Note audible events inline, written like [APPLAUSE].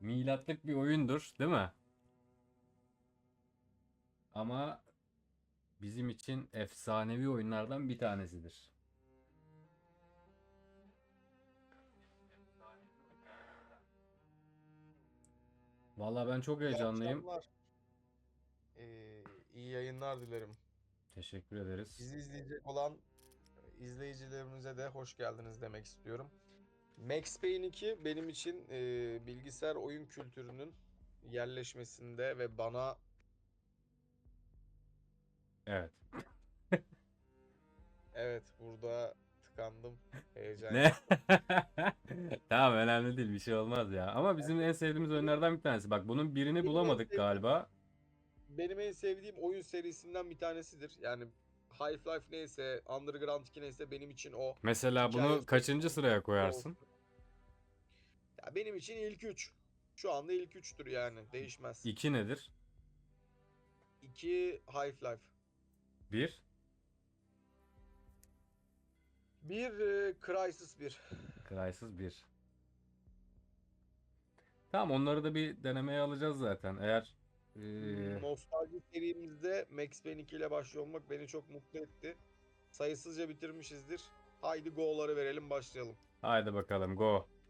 milatlık bir oyundur, değil mi? Ama bizim için efsanevi oyunlardan bir tanesidir. Vallahi ben çok heyecanlıyım. Ee, iyi yayınlar dilerim. Teşekkür ederiz. Bizi izleyecek olan izleyicilerimize de hoş geldiniz demek istiyorum. Max Payne 2 benim için e, bilgisayar oyun kültürünün yerleşmesinde ve bana Evet. [LAUGHS] evet burada tıkandım. Heyecan. Ne? [LAUGHS] Tamam önemli değil bir şey olmaz ya. Ama bizim en sevdiğimiz oyunlardan bir tanesi. Bak bunun birini Benim en bulamadık sevdiğim- galiba. Benim en sevdiğim oyun serisinden bir tanesidir. Yani Half-Life neyse, Underground 2 neyse benim için o. Mesela bunu Hikayesi- kaçıncı sıraya koyarsın? Benim için ilk 3. Şu anda ilk 3'tür yani. Değişmez. İki nedir? 2 Half-Life. Bir. 1 e, Crysis 1. Crysis 1. Tamam onları da bir denemeye alacağız zaten. Eğer eee, Nostalji serimizde Max Payne 2 ile başlıyor olmak beni çok mutlu etti. Sayısızca bitirmişizdir. Haydi go'ları verelim başlayalım. haydi bakalım go.